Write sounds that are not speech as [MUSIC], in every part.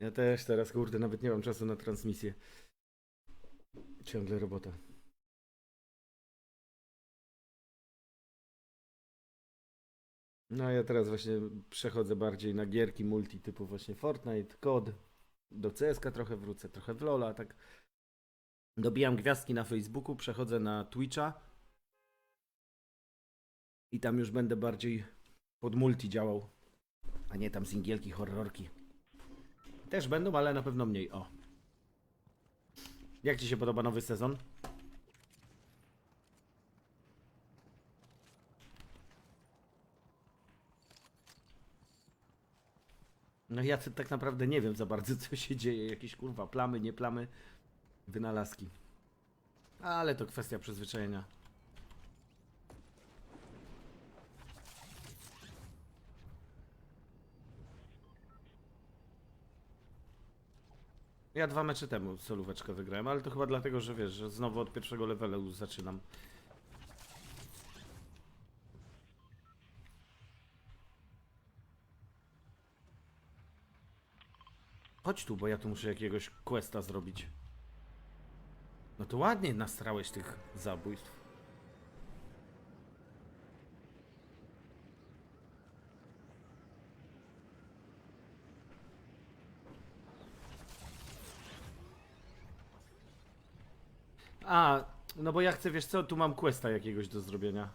Ja też teraz, kurde, nawet nie mam czasu na transmisję. Ciągle robota. No ja teraz właśnie przechodzę bardziej na gierki multi typu właśnie Fortnite, COD. Do CSK trochę wrócę, trochę w LoL'a, tak. Dobijam gwiazdki na Facebooku, przechodzę na Twitcha. I tam już będę bardziej pod multi działał. A nie tam singielki, horrorki. Też będą, ale na pewno mniej. O. Jak Ci się podoba nowy sezon? No ja tak naprawdę nie wiem za bardzo [LAUGHS] co się dzieje. Jakieś kurwa plamy, nie plamy, wynalazki. Ale to kwestia przyzwyczajenia. Ja dwa mecze temu solóweczkę wygrałem, ale to chyba dlatego, że wiesz, że znowu od pierwszego levelu zaczynam. Chodź tu, bo ja tu muszę jakiegoś questa zrobić. No to ładnie nastrałeś tych zabójstw. A, no bo ja chcę, wiesz co, tu mam questa jakiegoś do zrobienia.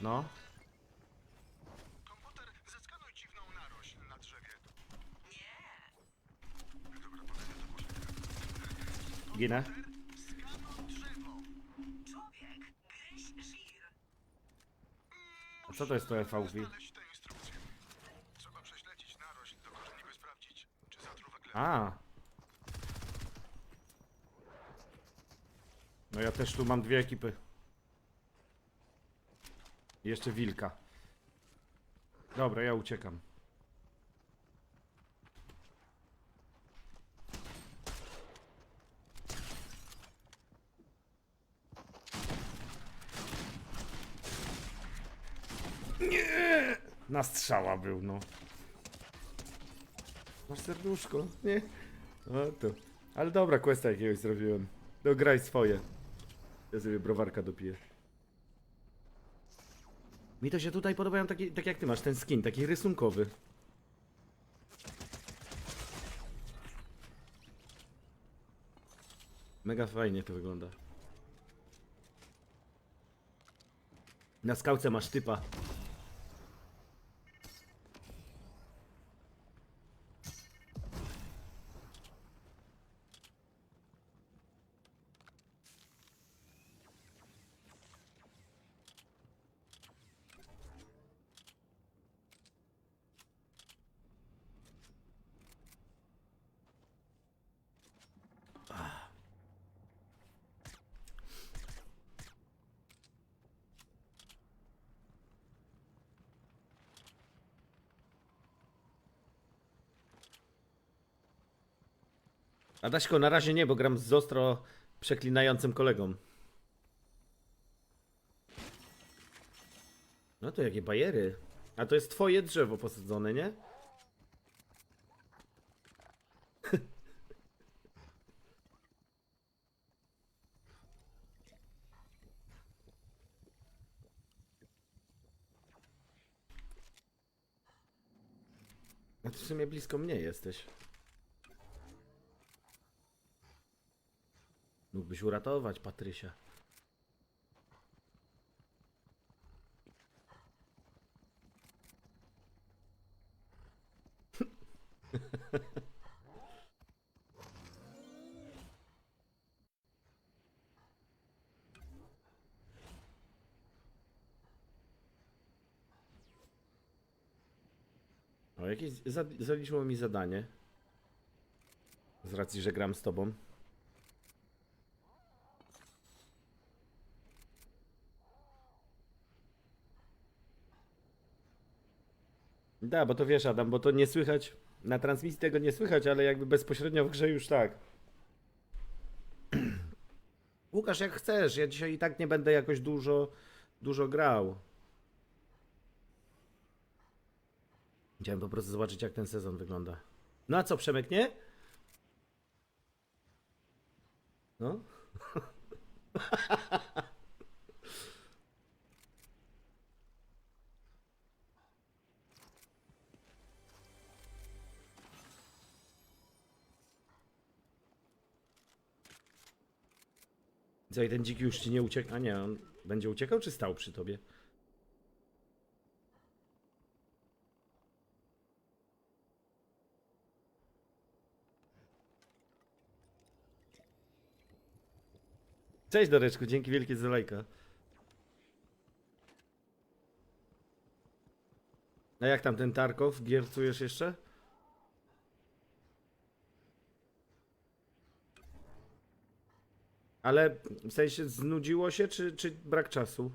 No. Komputer, zeskanuj dziwną narośl na drzewie. Ginę. Co to jest to FVV? Znaleźć tę instrukcję. Trzeba prześledzić narośl do korzeni, by sprawdzić, czy zatruwa glebę. A. No ja też tu mam dwie ekipy. I Jeszcze wilka. Dobra, ja uciekam. Nie! Na strzała był, no. Masz serduszko, nie? O to. Ale dobra, questa jakiegoś zrobiłem. No graj swoje. Ja sobie browarka dopiję. Mi to się tutaj podobają taki, tak jak ty masz ten skin, taki rysunkowy. Mega fajnie to wygląda. Na skałce masz typa. Adaśko, na razie nie, bo gram z ostro przeklinającym kolegą. No to jakie bajery. A to jest twoje drzewo posadzone, nie? [LAUGHS] A ty w sumie blisko mnie jesteś. Mógłbyś uratować Patrysia. O, jakieś za, zaliczyło mi zadanie. Z racji, że gram z tobą. Da, bo to wiesz, Adam, bo to nie słychać Na transmisji tego nie słychać, ale jakby bezpośrednio w grze już tak. [CLEARS THROAT] Łukasz, jak chcesz. Ja dzisiaj i tak nie będę jakoś dużo, dużo grał. Chciałem po prostu zobaczyć, jak ten sezon wygląda. No a co, Przemek, nie? No? [LAUGHS] Co, i ten dziki już ci nie uciekł? A nie, on będzie uciekał, czy stał przy tobie? Cześć Doreczku, dzięki wielkie za lajka. A jak tam ten Tarkow? Giercujesz jeszcze? Ale w sensie znudziło się, czy, czy brak czasu?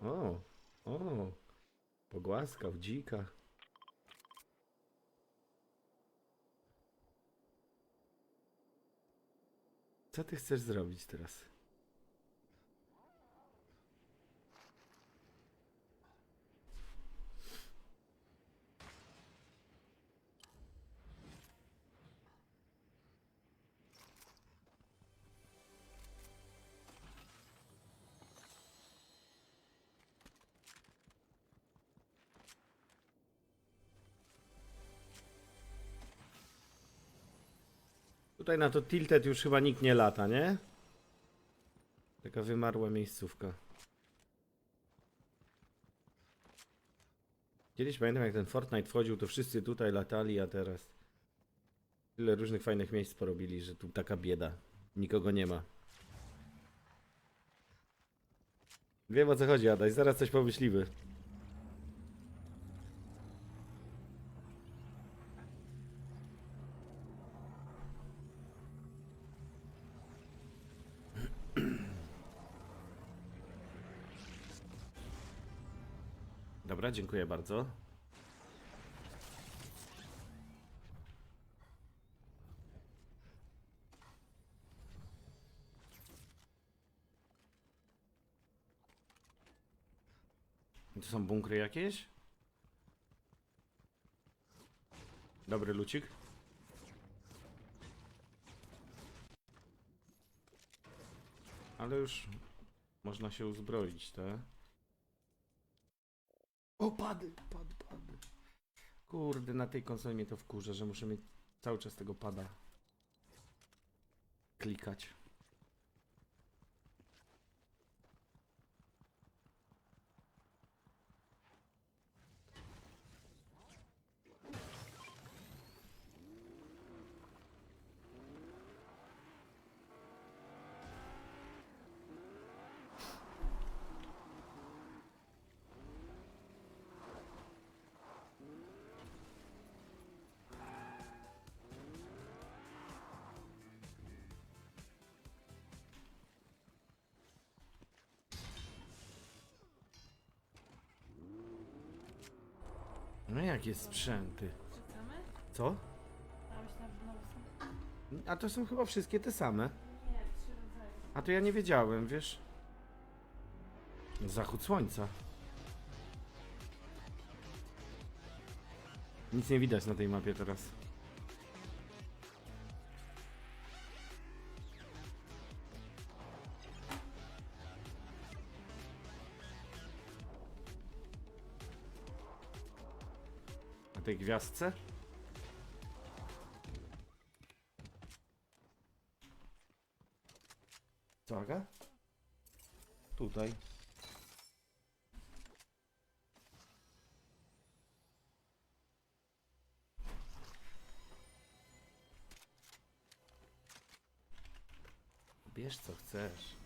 O, o, pogłaskał dzika. Co ty chcesz zrobić teraz? Tutaj na to Tilted już chyba nikt nie lata, nie? Taka wymarła miejscówka. Kiedyś pamiętam jak ten Fortnite wchodził, to wszyscy tutaj latali, a teraz tyle różnych fajnych miejsc porobili, że tu taka bieda. Nikogo nie ma. Wiem o co chodzi, Adaś, zaraz coś pomyślimy. Dziękuję bardzo. To są bunkry jakieś? Dobry lucik. Ale już można się uzbroić, tak? O, pady, pady, pady. Kurde, na tej konsoli mnie to wkurza, że muszę mieć cały czas tego pada. Klikać. No jakie sprzęty? Co? A myślałam, że nowe są. A to są chyba wszystkie te same. Nie, trzy rodzaje. A to ja nie wiedziałem, wiesz? Zachód słońca. Nic nie widać na tej mapie teraz. Tej gwiazdce? Co, Aga? Tutaj. Bierz co chcesz.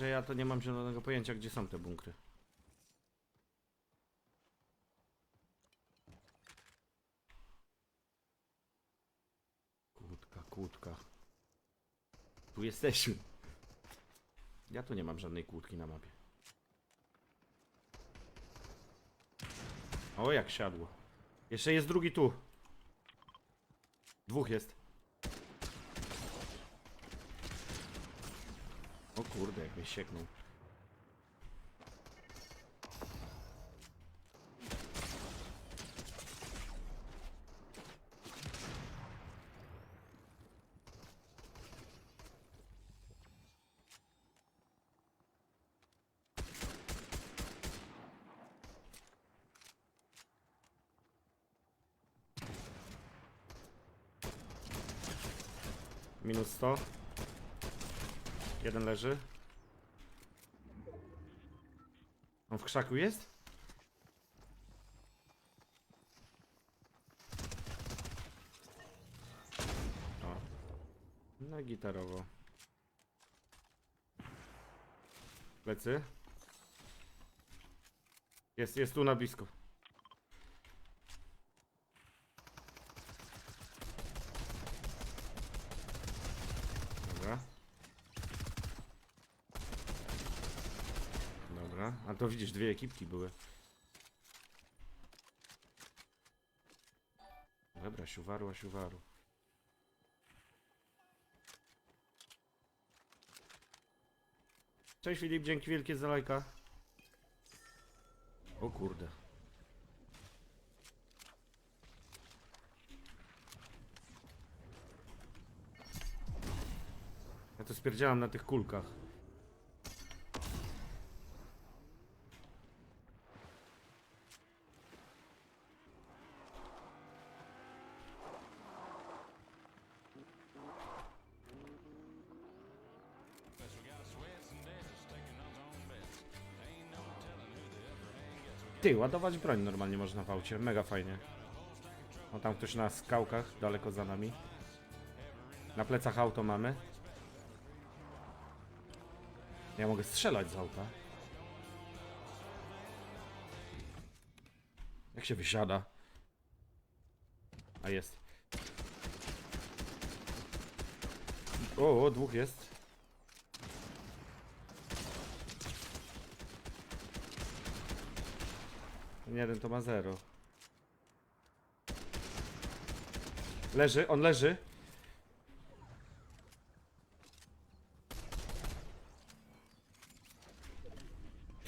Że ja to nie mam zielonego pojęcia, gdzie są te bunkry. Kłódka, kłódka. Tu jesteśmy. Ja tu nie mam żadnej kłódki na mapie. O, jak siadło. Jeszcze jest drugi tu. Dwóch jest. O kurde, jak mnie sieknął. Minus 100. Jeden leży. On w krzaku jest? O. No gitarowo. Plecy. Jest, jest tu na blisko. Dobra. Dobra, a to widzisz, dwie ekipki były. Dobra, siuwaru, siuwaru. Cześć Filip, dzięki wielkie za lajka. O kurde. Ja to spierdzielam na tych kulkach. Ty, ładować broń normalnie można w aucie, mega fajnie. O tam ktoś na skałkach, daleko za nami. Na plecach auto mamy. Ja mogę strzelać z auta. Jak się wysiada? A jest. O, o dwóch jest. Ten jeden to ma zero. Leży, on leży.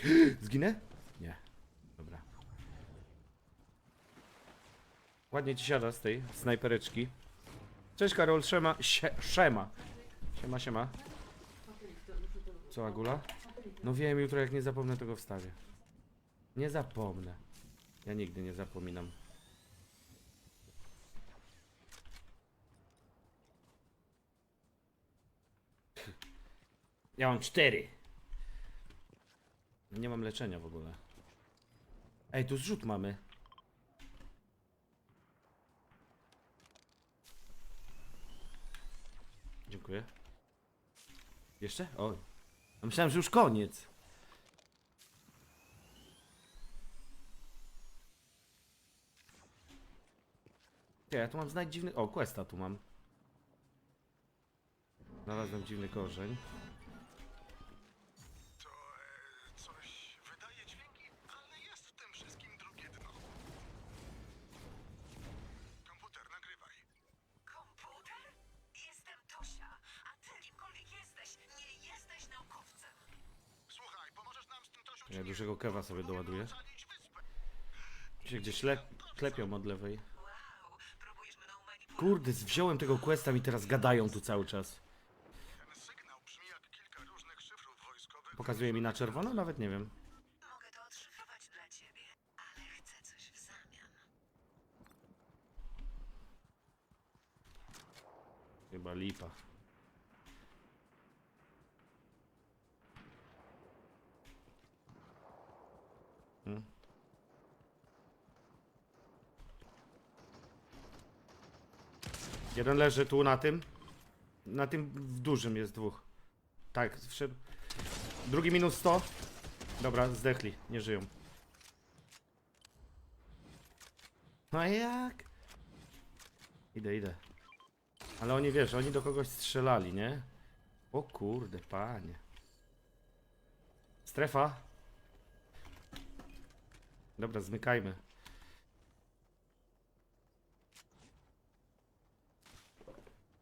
[GASPS] Zginę? Nie. Dobra. Ładnie ci siada z tej snajpereczki. Cześć Karol, szema, sie, szema. Siema, siema. Co, Agula? No wiem, jutro jak nie zapomnę, tego wstawię. Nie zapomnę. Ja nigdy nie zapominam. Ja mam cztery. Nie mam leczenia w ogóle. Ej, tu zrzut mamy. Dziękuję. Jeszcze? Oj. Myślałem, że już koniec. Ty, ja tu mam znać dziwny... O, questa tu mam. Znalazłem dziwny korzeń. To e, coś wydaje dźwięki, ale jest w tym wszystkim drugie dno. Komputer, nagrywaj. Komputer? Jestem Tosia, a ty kimkolwiek jesteś, nie jesteś naukowcem. Słuchaj, pomożesz nam z tym Tosiu, czy Ja nie? dużego kewa sobie doładuję. Ocalić wyspę. Się gdzieś le... klepią od lewej. Kurde, wziąłem tego questa i teraz gadają tu cały czas. Ten sygnał brzmi jak kilka różnych szyfrów wojskowych. Pokazuje mi na czerwono? Nawet nie wiem. Mogę to odszyfrować dla ciebie, ale chcę coś w zamian. Chyba lipa. Jeden leży tu na tym. Na tym w dużym jest dwóch. Tak, wszedł. Drugi minus 100. Dobra, zdechli, nie żyją. No jak? Idę, idę. Ale oni wiesz, oni do kogoś strzelali, nie? O kurde, panie. Strefa. Dobra, zmykajmy.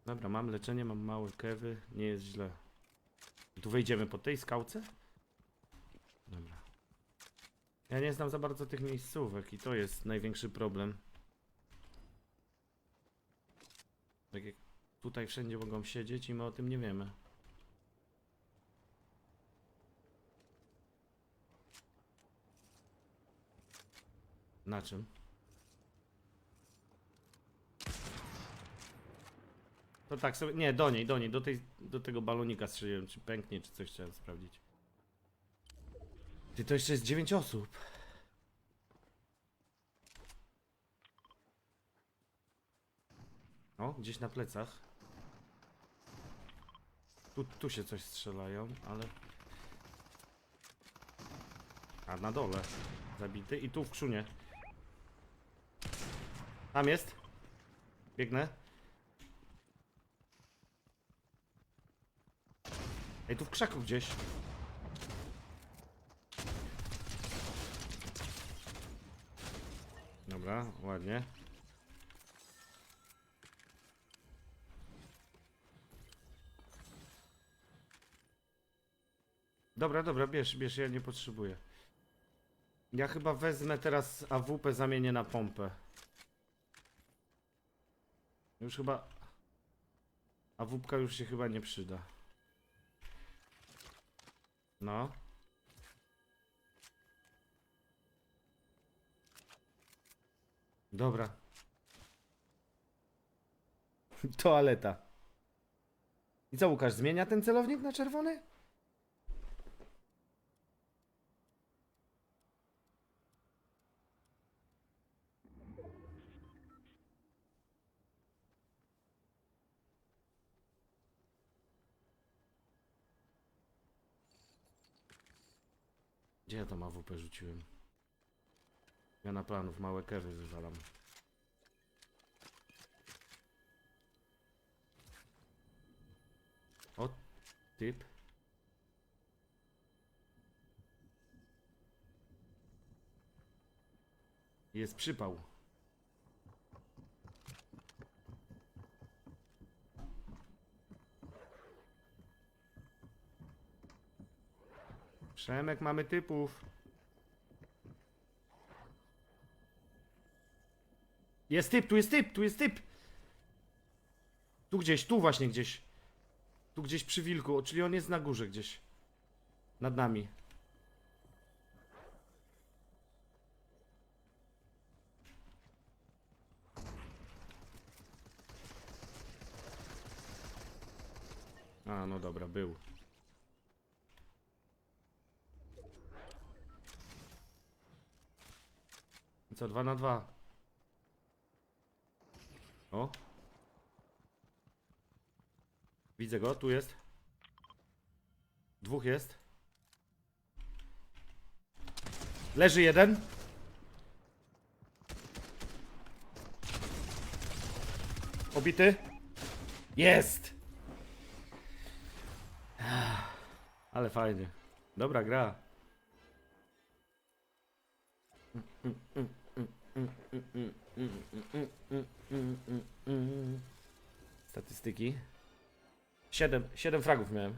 Dobra, mam leczenie, mam małe kewy, nie jest źle. Tu wejdziemy po tej skałce? Dobra. Ja nie znam za bardzo tych miejscówek i to jest największy problem. Tak jak tutaj wszędzie mogą siedzieć i my o tym nie wiemy. Na czym? To tak sobie. Nie, do niej, do niej, do, tej, do tego balonika strzeliłem, czy pęknie, czy coś chciałem sprawdzić. Ty to jeszcze jest 9 osób. O, gdzieś na plecach. Tu, tu się coś strzelają, ale. A na dole. Zabity. I tu w krzunie. Tam jest. Biegnę. Ej, tu w krzaku gdzieś. Dobra, ładnie. Dobra, dobra, bierz, bierz, ja nie potrzebuję. Ja chyba wezmę teraz AWP, zamienię na pompę. Już chyba... AWP już się chyba nie przyda. No. Dobra. [LAUGHS] Toaleta. I co Łukasz, zmienia ten celownik na czerwony? Gdzie ja tam AWP rzuciłem? Ja na planów małe kewy wywalam. O, typ. Jest przypał. Przemek, mamy typów. Jest typ, tu jest typ, tu jest typ. Tu gdzieś, tu właśnie gdzieś. Tu gdzieś przy wilku, czyli on jest na górze gdzieś. Nad nami. A, no dobra, był. Co, dwa na dwa. O. Widzę go, tu jest. Dwóch jest. Leży jeden. Obity. Jest! Ale fajnie. Dobra gra. Statystyki. 7, 7 fragów miałem.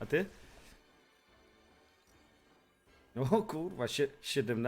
A ty? O kurwa, sie- 17